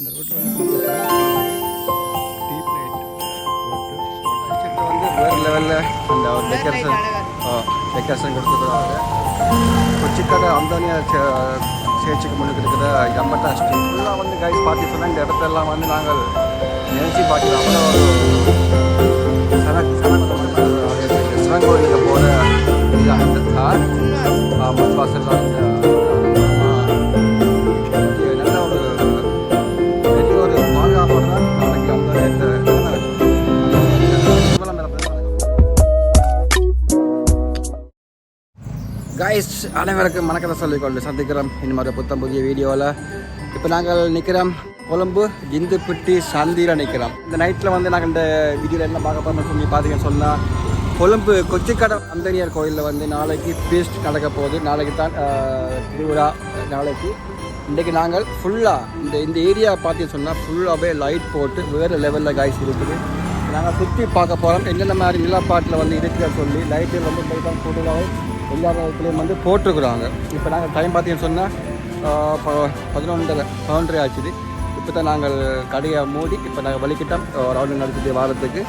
இந்த ரோட்டில் வந்து டீப் வேறு லெவலில் அந்த ஒரு டெக்கரேஷன் டெக்கரேஷன் கொடுத்துருக்குறாங்க கொச்சிக்கடை அந்தோனியா சேர்ச்சிக்கு முன்னுக்கு இருக்கிற எம்பட்டா ஸ்ட்ரீட் ஃபுல்லாக வந்து கைஸ் பார்த்து சொன்னால் இந்த இடத்தெல்லாம் வந்து நாங்கள் பார்க்கலாம் அவ்வளோ போகிற இது அந்த வாசல்லாம் அனைவருக்கும் வணக்கத்தை சொல்லிக்கொண்டு சந்திக்கிறோம். இன்னும் புத்தம் புதிய வீடியோவில் இப்போ நாங்கள் நிற்கிறோம் கொழும்பு இந்துப்பட்டி சந்தியில் நிற்கிறோம் இந்த நைட்டில் வந்து நாங்கள் இந்த வீடியோவில் என்ன பார்க்க போகிறோம்னு சொல்லி பார்த்தீங்கன்னு சொன்னால் கொழும்பு கொச்சிக்கடை அந்தனியார் கோயிலில் வந்து நாளைக்கு ஃபீஸ்ட் நடக்க போகுது. நாளைக்கு தான் திருவிழா நாளைக்கு. இன்றைக்கு நாங்கள் ஃபுல்லாக இந்த இந்த ஏரியா பார்த்தீங்கன்னு சொன்னால் ஃபுல்லாகவே லைட் போட்டு வேறு லெவலில் காய்ஸ் இருக்குது. நாங்கள் சுற்றி பார்க்க போகிறோம் என்னென்ன மாதிரி நிலப்பாட்டில் வந்து இருக்குதுன்னு சொல்லி லைட்டு ரொம்ப லைட்டாக ஃபுல்லாகவே எல்லா இடத்துலையும் வந்து போட்டிருக்குறாங்க. இப்போ நாங்கள் டைம் பார்த்தீங்கன்னு சொன்னால் பதினொன்றரை பதினொன்றரை ஆச்சுது. இப்போ தான் நாங்கள் கடையை மூடி இப்போ நாங்கள் வலிக்கிட்டோம். ரவுண்டு நடத்திட்டு வாரத்துக்கு.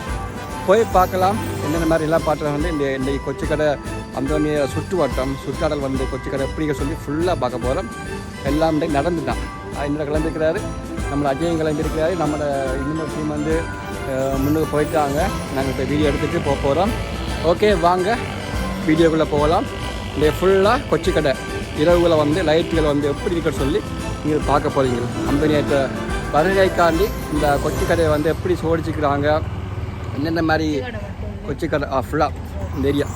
போய் பார்க்கலாம் என்னென்ன மாதிரி எல்லாம் பாட்டில் வந்து இந்த இந்த கொச்சிக்கடை அந்தோனிய சுற்றுவட்டம் சுற்றாடல் வந்து கொச்சிக்கடை எப்படிங்க சொல்லி ஃபுல்லாக பார்க்க போகிறோம் எல்லாம் நடந்து நடந்துட்டான் இன்னும் கிளம்பிருக்கிறாரு. நம்மளை அஜயம் கிளம்பியிருக்கிறாரு நம்மளோட இன்னொரு டீம் வந்து முன்னுக்கு போயிட்டாங்க. நாங்கள் இப்போ வீடியோ எடுத்துகிட்டு போக போகிறோம் ஓகே வாங்க. வீடியோக்குள்ளே போகலாம். இந்த ஃபுல்லாக கொச்சிக்கடை. இரவுகளை வந்து லைட்டுகளை வந்து எப்படி இருக்குன்னு சொல்லி நீங்கள் பார்க்க போகிறீங்க கம்பெனியிட்ட வருகைக்காண்டி இந்த கொச்சிக்கடையை வந்து எப்படி சோடிச்சுக்கிறாங்க என்னென்ன மாதிரி கொச்சிக்கடை கடை ஃபுல்லாக இந்த ஏரியா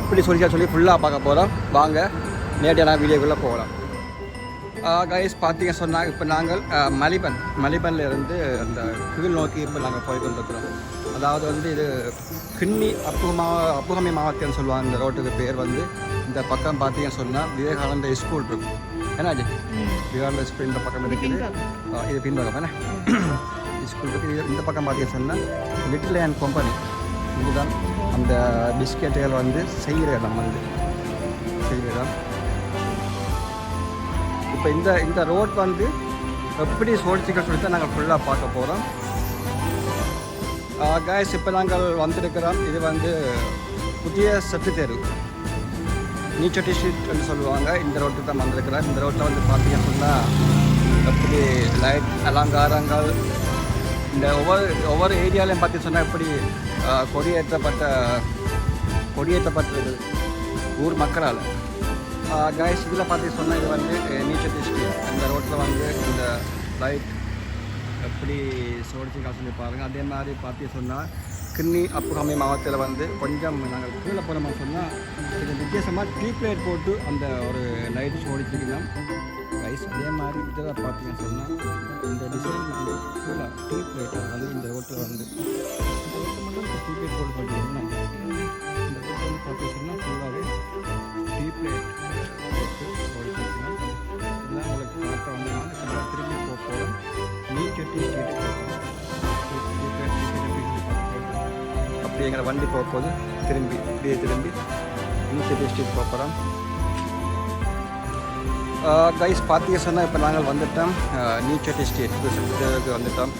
எப்படி சொல்லிக்கா சொல்லி ஃபுல்லாக பார்க்க போகிறோம் வாங்க நேரடியான வீடியோக்குள்ளே போகலாம். கைஸ் பார்த்தீங்க சொன்னால் இப்போ நாங்கள் மலிபன் மலிபன்ல இருந்து அந்த கீழ் நோக்கி இப்போ நாங்கள் போய் கொண்டிருக்கிறோம். அதாவது வந்து இது கிண்ணி அப்புகமா அப்புகமை மாவட்டம்னு சொல்லுவாங்க இந்த ரோட்டுக்கு பேர் வந்து. இந்த பக்கம் பார்த்தீங்கன்னு சொன்னால் விவேகானந்த ஸ்கூல் இருக்கும். என்ன அஜய் விவேகானந்த ஸ்கூல் இந்த பக்கம் இருக்குது. இது பின்பக்கம் என்ன ஸ்கூல் இருக்குது இந்த பக்கம் பார்த்தீங்கன்னு சொன்னால் லிட்டில் அண்ட் கம்பெனி இதுதான். அந்த பிஸ்கெட்டுகள் வந்து செய்கிற இடம் வந்து. செய்கிற இடம். இப்போ இந்த இந்த ரோட் வந்து எப்படி சோடிச்சிக்க சொல்லி தான் நாங்கள் ஃபுல்லாக பார்க்க போகிறோம் காய்ஸ் இப்போ நாங்கள் வந்திருக்கிறோம். இது வந்து புதிய செட்டு தெரு. நீச்சட்டி ஸ்ட்ரீட்னு சொல்லுவாங்க. இந்த ரோட்டுக்கு தான் வந்திருக்கிறோம். இந்த ரோட்டில் வந்து பார்த்தீங்க சொன்னால் எப்படி லைட் அலங்காரங்கள் இந்த ஒவ்வொரு ஒவ்வொரு ஏரியாலையும் பார்த்து சொன்னால் எப்படி கொடியேற்றப்பட்ட கொடியேற்றப்பட்டது ஊர் மக்களால். கைஸ் இதில் பார்த்து சொன்னால் இது வந்து நீச்சல் டிஸ்ட்ரிக்ட் இந்த ரோட்டில் வந்து இந்த லைட் எப்படி சோடிச்சு காசு பாருங்கள் அதே மாதிரி பார்த்து சொன்னால் கிண்ணி அப்புகமை மாவட்டத்தில் வந்து கொஞ்சம் நாங்கள் கீழே போகிறோமா சொன்னால் இது வித்தியாசமாக டீப் லைட் போட்டு அந்த ஒரு லைட் சோடிச்சுக்கலாம். கைஸ் அதே மாதிரி இதில் பார்த்தீங்கன்னு சொன்னால் இந்த டிசைன் வந்து ஃபுல்லாக டீப் லைட் வந்து இந்த ரோட்டில் வந்து. இந்த மட்டும் லைட் போட்டு பார்த்தீங்கன்னா இந்த ரோட்டில் வந்து பார்த்து ஃபுல்லாகவே டீப் லைட் போட்டு ஓடிச்சிருக்கணும் இதெல்லாம் உங்களுக்கு காட்ட வந்து நான் இப்போ திரும்பி போக போகிறோம் நீச்சட்டி ஸ்ட்ரீட்டுக்கு போகிறோம் அப்படி எங்களை வண்டி போகும்போது திரும்பி இப்படியே திரும்பி நீச்சட்டி ஸ்ட்ரீட் போக போகிறோம் கைஸ் பார்த்தீங்க சொன்னால் இப்போ நாங்கள் வந்துட்டோம் நீச்சட்டி ஸ்ட்ரீட் சுற்றுக்கு வந்துட்டோம்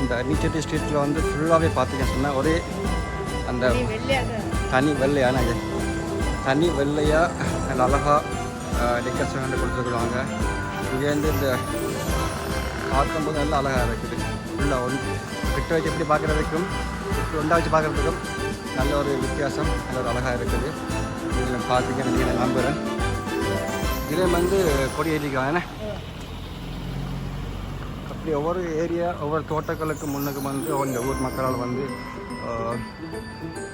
இந்த நீச்சட்டி ஸ்ட்ரீட்டில் வந்து ஃபுல்லாகவே பார்த்தீங்க சொன்னால் ஒரே அந்த தனி வெள்ளையான இது தனி வெள்ளையாக அழகாக டெக்கரேஷன் வந்து கொடுத்துருக்குறாங்க. இங்கேருந்து இந்த பார்க்கும்போது நல்லா அழகாக இருக்குது. ஃபுல்லாக ஒன் கிட்ட வச்சு எப்படி பார்க்குறதுக்கும் இப்படி ஒன்றா வச்சு பார்க்குறதுக்கும் நல்ல ஒரு வித்தியாசம் நல்ல ஒரு அழகாக இருக்குது. இதில் பார்த்துக்க நான் நம்புகிறேன் இதில் வந்து கொடி ஏற்றிக்கலாம் அப்படி ஒவ்வொரு ஏரியா ஒவ்வொரு தோட்டங்களுக்கு முன்னுக்கு வந்து இந்த ஊர் மக்களால் வந்து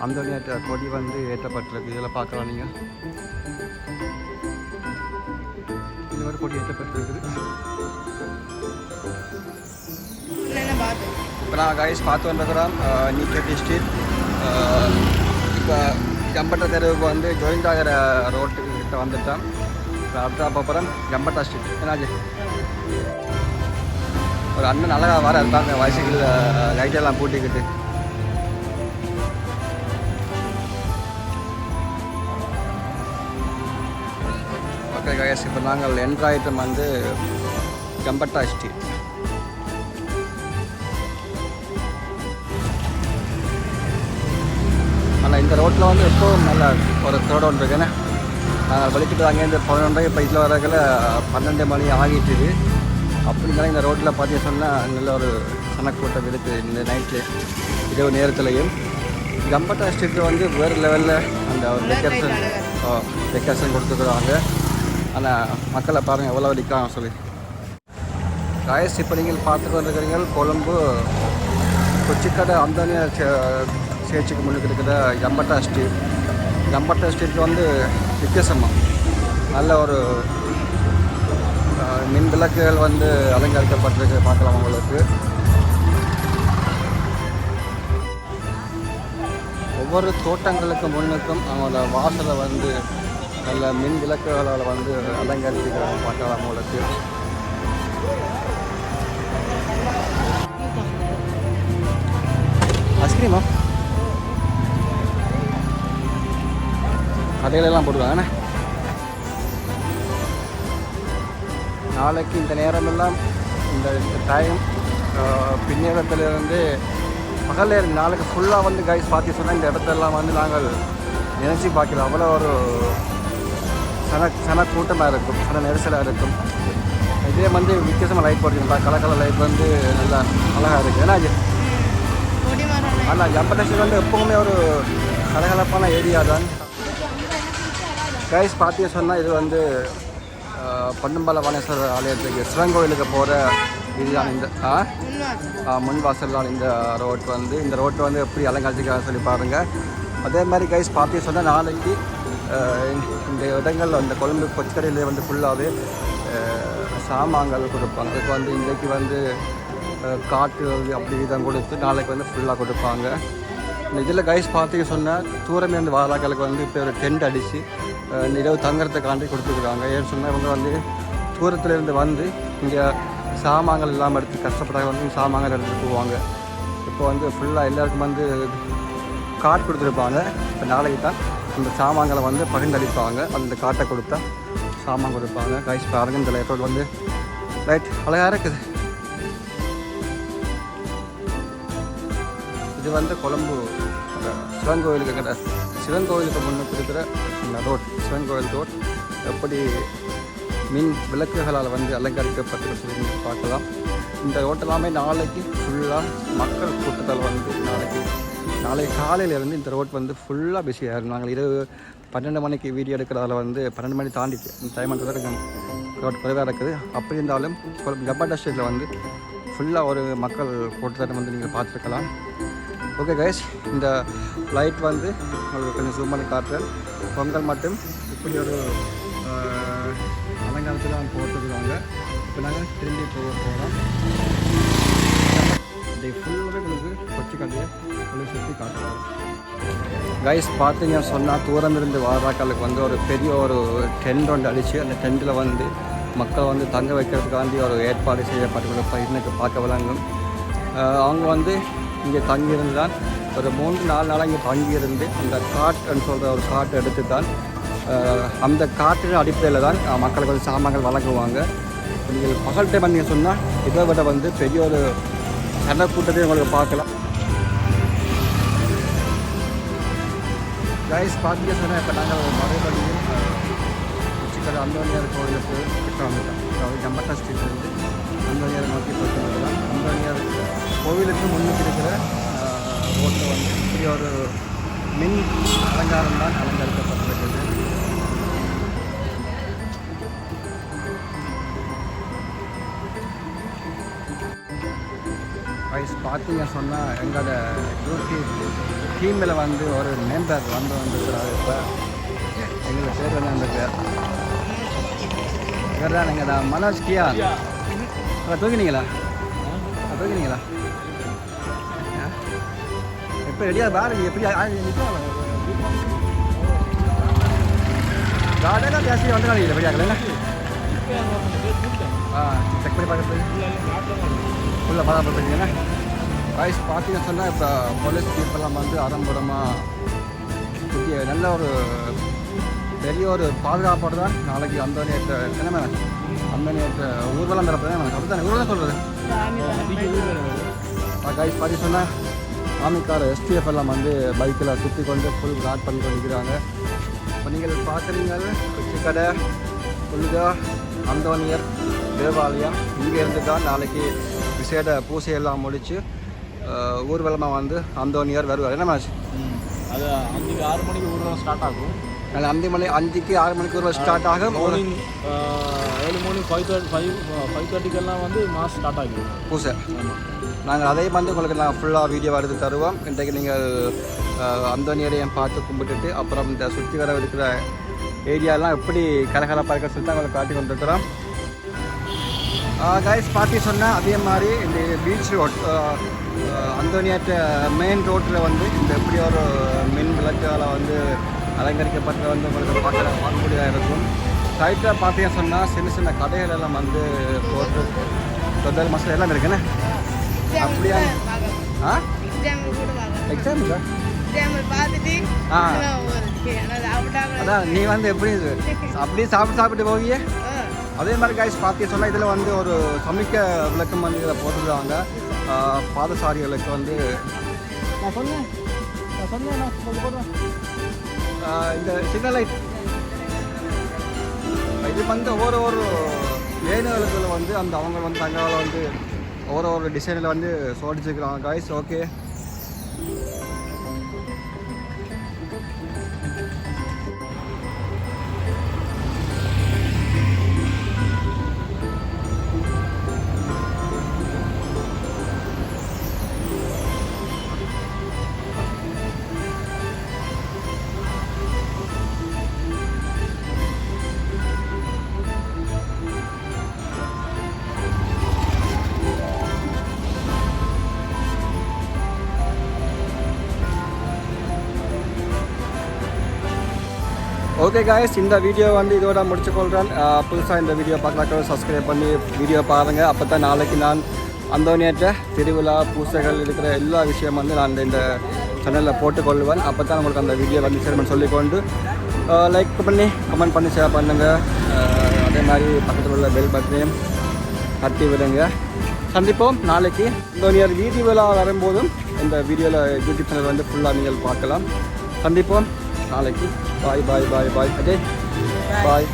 அந்த நேற்று கொடி வந்து ஏற்றப்பட்டிருக்கு. இதில் பார்க்கலாம் நீங்கள் இது மாதிரி கொடி ஏற்றப்பட்டிருக்குது. இப்போ நான் கைஸ் பார்த்து வந்துருக்கிறோம். நீக்கர் ஸ்ட்ரீட் இப்போ கம்பட்ட தெருவுக்கு வந்து ஜோயிண்ட் ஆகிற ரோட்டு கிட்ட வந்துட்டோம். இப்போ அடுத்த அப்புறம் ஜம்பட்டா ஸ்ட்ரீட் என்னாச்சு? ஒரு அண்ணன் அழகாக வர இருப்பாங்க வயசுக்கு லைட்டெல்லாம் பூட்டிக்கிட்டு. பார்க்குற கைஸ் இப்போ நாங்கள் என்ட்ராய்டம் வந்து கம்பட்டா ஸ்ட்ரீட் ஆனால் இந்த ரோட்டில் வந்து எப்போவும் நல்ல ஒரு த்ரோடவுன் இருக்குன்னு நாங்கள் வலிக்கிட்டு அங்கேருந்து பதினொன்றரை இப்போ இதில் வரக்கில் பன்னெண்டு மணி ஆகிட்டுது தான் இந்த ரோட்டில் பார்த்தீங்க சொன்னால் நல்ல ஒரு சனக்கூட்டம் இருக்குது இந்த நைட்டில் இரவு நேரத்துலையும். கம்பட்டா ஸ்ட்ரீட்டில் வந்து வேறு லெவலில் அந்த ஒரு டெக்கரேஷன் டெக்கரேஷன் கொடுத்துருக்குறாங்க. ஆனால் மக்களை பாருங்கள் எவ்வளோ வலிக்கிறாங்க சொல்லி. காயஸ் இப்போ நீங்கள் பார்த்து கொண்டிருக்கிறீங்க கொழும்பு. கொச்சிக்கடை அந்தோனியா சேர்ச்சிக்கு முன்னுக்கு இருக்கிற எம்பட்டா ஸ்ட்ரீட். எம்பட்டா ஸ்ட்ரீட் வந்து வித்தியாசமாக நல்ல ஒரு மின் விளக்குகள் வந்து அலங்கரிக்கப்பட்டிருக்கு. பார்க்கலாம் உங்களுக்கு. ஒவ்வொரு தோட்டங்களுக்கு முன்னுக்கும் அவங்களோட வாசலை வந்து நல்ல மின் விளக்குகளால் வந்து அலங்கரிக்கிறாங்க பார்க்கலாம் உங்களுக்கு ஐஸ்கிரீமா கடையிலெல்லாம் போடுவாங்கண்ணே நாளைக்கு இந்த நேரமெல்லாம் இந்த இந்த டைம் பின்னேரத்திலிருந்து பகல் நேரம் நாளைக்கு ஃபுல்லாக வந்து கைஸ் பார்த்து சொன்னால் இந்த இடத்தெல்லாம் வந்து நாங்கள் நினச்சி பார்க்கலாம் அவ்வளோ ஒரு சன சன கூட்டமாக இருக்கும் சன நெரிசலாக இருக்கும். இதே வந்து வித்தியாசமாக லைட் போட்டிருக்கா கலக்கல லைட் வந்து நல்லா அழகாக இருக்குது ஏன்னா அண்ணா ஆனால் ஜம்படேஸ்வர் வந்து எப்போவுமே ஒரு கலகலப்பான ஏரியா தான். கைஸ் பார்த்தீங்க சொன்னால் இது வந்து அஹ், பொன்னம்பல வாணேஸ்வரர் ஆலயத்துக்கு சிவன் கோயிலுக்கு போகிற இதுதான் இந்த ஆ? முன் இந்த ரோட் வந்து. இந்த ரோட்டை வந்து எப்படி அலங்கரிச்சிருக்காங்க சொல்லி பாருங்கள் அதே மாதிரி கைஸ் பார்த்தீங்க சொன்னால் நாளைக்கு இந்த இடங்களில் அந்த குழம்பு கொச்சக்கடையில் வந்து ஃபுல்லாகவே சாமான்கள் கொடுப்பாங்க. அதுக்கு வந்து இன்றைக்கு வந்து காட்டு அப்படி இதை கொடுத்து நாளைக்கு வந்து ஃபுல்லாக கொடுப்பாங்க. இந்த இதில் கைஸ் பார்த்தீங்க சொன்னால் தூரமே இருந்து வாராக்களுக்கு வந்து இப்போ ஒரு டென்ட் அடித்து நிலவு இரவு தங்குறதுக்காண்டி கொடுத்துருக்காங்க. ஏன்னு சொன்னால் இவங்க வந்து தூரத்துலேருந்து வந்து இங்கே சாமான்கள் இல்லாமல் எடுத்து கஷ்டப்பட்டாங்க. வந்து சாமான்கள் எடுத்துகிட்டு போவாங்க. இப்போ வந்து ஃபுல்லாக எல்லாருக்கும் வந்து கார்டு கொடுத்துருப்பாங்க. இப்போ நாளைக்கு தான் அந்த சாமான்களை வந்து பகிர்ந்தளிப்பாங்க. அந்த காட்டை கொடுத்தா சாமான் கொடுப்பாங்க. கைஸ் பாருங்க இந்த லைட்டோட வந்து லைட் அழகாக இருக்குது. இது வந்து கொழம்பு சிவன் கோயிலுக்கு கிட்ட சிவன் கோயிலுக்கு முன்னுக்கு இருக்கிற இந்த ரோட் சிவன் கோயில் ரோட் எப்படி மின் விளக்குகளால் வந்து அலங்கரிக்கப்பட்டு சொல்லி பார்க்கலாம். இந்த ரோட் எல்லாமே நாளைக்கு ஃபுல்லாக மக்கள் கூட்டத்தால் வந்து நாளைக்கு நாளை காலையிலேருந்து இந்த ரோட் வந்து ஃபுல்லாக பிஸியாக இருக்கும் நாங்கள் இரவு பன்னெண்டு மணிக்கு வீடியோ எடுக்கிறதால வந்து பன்னெண்டு மணி தாண்டிச்சு. இந்த டைம் வந்து ரோட் குறைவாக இருக்குது. அப்படி இருந்தாலும் கப்பாட்டா ஸ்ட்ரீட்டில் வந்து ஃபுல்லாக ஒரு மக்கள் கூட்டத்தை வந்து நீங்கள் பார்த்துருக்கலாம். ஓகே கைஸ் இந்த ஃப்ளைட் வந்து உங்களுக்கு கொஞ்சம் ஜூம் பண்ணி காட்டுறேன். பொங்கல் மட்டும் இப்படி ஒரு அலங்காரத்தில் போட்டுருக்காங்க. இப்போ நாங்கள் திரும்பி போக போகிறோம் இதை ஃபுல்லாகவே உங்களுக்கு கொச்சி சுற்றி கைஸ் பார்த்தீங்க சொன்னால் தூரம் இருந்து வாராக்களுக்கு வந்து ஒரு பெரிய ஒரு டென்ட் ஒன்று அடித்து அந்த டென்ட்டில் வந்து மக்கள் வந்து தங்க வைக்கிறதுக்காண்டி ஒரு ஏற்பாடு செய்யப்பட்டுள்ள பயிர்னுக்கு பார்க்க விளங்கும். அவங்க வந்து இங்கே தங்கியிருந்தான். ஒரு மூன்று நாலு நாளாக இங்கே தங்கியிருந்து அந்த காட்டுன்னு சொல்கிற ஒரு காட்டு எடுத்து தான் அந்த காட்டின் அடிப்படையில் தான் மக்களுக்கு வந்து சாமான்கள் வழங்குவாங்க. நீங்கள் பகல் டைம் நீங்கள் சொன்னால் இதை விட வந்து பெரிய ஒரு சண்டை கூட்டத்தையும் உங்களுக்கு பார்க்கலாம். கைஸ் பார்த்தீங்க சொன்னால் இப்போ நாங்கள் மறுபடியும் சிக்கல் அந்தோனியார் கோயிலுக்கு கிட்ட வந்துட்டோம் அதாவது ஜம்பட்டா ஸ்ட்ரீட்லேருந்து அந்தோனியார் நோக்கி போயிட்டு வந்துடலாம் அந்தோனியார் கோவிலுக்கு முன்னுக்கு இருக்கிற ரோட்டில் வந்து இப்படி ஒரு மின் அலங்காரம் தான் அலங்கரிக்கப்பட்டிருக்கிறது ப்ரைஸ் பார்த்தீங்க சொன்னால் எங்களோட யூடியூப் டீமில் வந்து ஒரு மெம்பர் வந்து வந்துருக்கிறாரு இப்போ. எங்களுக்கு பேர் வந்து இருக்கு பேர்? இவர் தான் எங்கள் தான் மனோஜ் கியா அதான் தூக்கினீங்களா? தூக்கினீங்களா? எப்போ ரெடியாக பாருங்க எப்படி கார்டனாக பேசி வந்து நான் ரெடியாகல ஆ செக் பண்ணி பார்க்குறது ஃபுல்லாக பாதம் பார்த்தீங்கன்னா வாய்ஸ் பார்த்தீங்கன்னு சொன்னால் இப்போ போலீஸ் ஜீப்பெல்லாம் வந்து ஆரம்பரமாக நல்ல ஒரு பெரிய ஒரு பாதுகாப்போடு தான் நாளைக்கு அந்தோனியற்ற என்ன அந்த நேற்று ஊர்வலம் பிறப்பு தான் மேடம். அப்படி தானே ஊர்வலம் சொல்கிறது காய்ஸ் பார்த்து சொன்னால் ஆமிக்கார எஸ்டிஎஃப் எல்லாம் வந்து பைக்கில் சுற்றி கொண்டு ஃபுல் காட் பண்ணி கொண்டிருக்கிறாங்க. இப்போ நீங்கள் பார்க்குறீங்க கொச்சி கடை புல்கா அந்தோனியர் தேவாலயம். இங்கே இருந்து தான் நாளைக்கு விசேட பூசையெல்லாம் முடித்து ஊர்வலமாக வந்து அந்தோனியர் வருவார். என்ன மேட்ச் அது அன்றைக்கி ஆறு மணிக்கு ஊர்வலம் ஸ்டார்ட் ஆகும். நாங்கள் அஞ்சு மணி அஞ்சுக்கு ஆறு மணிக்கு ஊர்வலம் ஸ்டார்ட் ஆகும். ஒரு மார்னிங் ஏழு morning five thirty five five தேர்ட்டிக்கெல்லாம் வந்து மாஸ் ஸ்டார்ட் ஆகிடும். பூசை. நாங்கள் அதே வந்து உங்களுக்கு நாங்கள் ஃபுல்லாக வீடியோ எடுத்து தருவோம். இன்றைக்கு நீங்கள் அந்தோனியரையும் பார்த்து கும்பிட்டுட்டு அப்புறம் இந்த சுற்றி வர இருக்கிற ஏரியாலாம் எப்படி கலகலப்பாக இருக்க சொல்லி தான் உங்களுக்கு காட்டி கொண்டிருக்கிறோம் கைஸ் பார்ட்டி சொன்னால் அதே மாதிரி இந்த பீச் ரோட் அந்தோனியாட்ட மெயின் ரோட்டில் வந்து இந்த எப்படி ஒரு மின் விளக்குகளை வந்து அலங்கரிக்கப்பட்டு வந்து உங்களுக்கு பார்க்க வாங்கக்கூடியதாக இருக்கும். சைட்டில் பார்த்தீங்கன்னு சொன்னால் சின்ன சின்ன கடைகள் எல்லாம் வந்து போட்டு தொதல் மசாலா எல்லாம் இருக்குண்ணே அப்படியா? ஆ? எக்ஸாம் ஆ. அதான் நீ வந்து எப்படி? அப்படியே சாப்பிட்டு சாப்பிட்டு போவியே? அதே மாதிரி காய்ஸ் பார்த்து சொன்னால் இதில் வந்து ஒரு சமைக்க விளக்கம் வந்து இதில் போட்டுருவாங்க ஆஹ் பாதசாரிகளுக்கு வந்து நான் சொன்னேன். நான் சொன்னேன் நான் உங்களுக்கு போடுறேன் ஆஹ் இந்த சின்ன லைட் இது வந்து ஒவ்வொரு ஒரு ஏனுகளுக்குள்ள வந்து அந்த அவங்க வந்து தங்களால் வந்து ஒவ்வொரு ஒரு டிசைனில் வந்து சோடிச்சுக்கிறாங்க காய்ஸ் ஓகே ஓகே காய்ஸ் இந்த வீடியோ வந்து இதோட முடிச்சுக்கொள்கிறேன் புதுசாக இந்த வீடியோ பார்க்கலாம் சப்ஸ்கிரைப் பண்ணி வீடியோ பாருங்கள் அப்போ தான் நாளைக்கு நான் அந்தோனியற்ற திருவிழா பூசைகள் இருக்கிற எல்லா விஷயம் வந்து நான் இந்த சேனலில் போட்டுக்கொள்வேன். அப்போ தான் உங்களுக்கு அந்த வீடியோ வந்து சேர்மன் சொல்லிக்கொண்டு லைக் பண்ணி கமெண்ட் பண்ணி ஷேர் பண்ணுங்கள் அதே மாதிரி பக்கத்தில் உள்ள பெல் பட்டனையும் தட்டி விடுங்க. சந்திப்போம் நாளைக்கு. இந்தோனியர் வீதி விழா வரும்போதும் இந்த வீடியோவில் யூடியூப் சேனல் வந்து ஃபுல்லாக நீங்கள் பார்க்கலாம். சந்திப்போம். நாளைக்கு பாய் பாய் பாய் பாய் அஜய் பாய்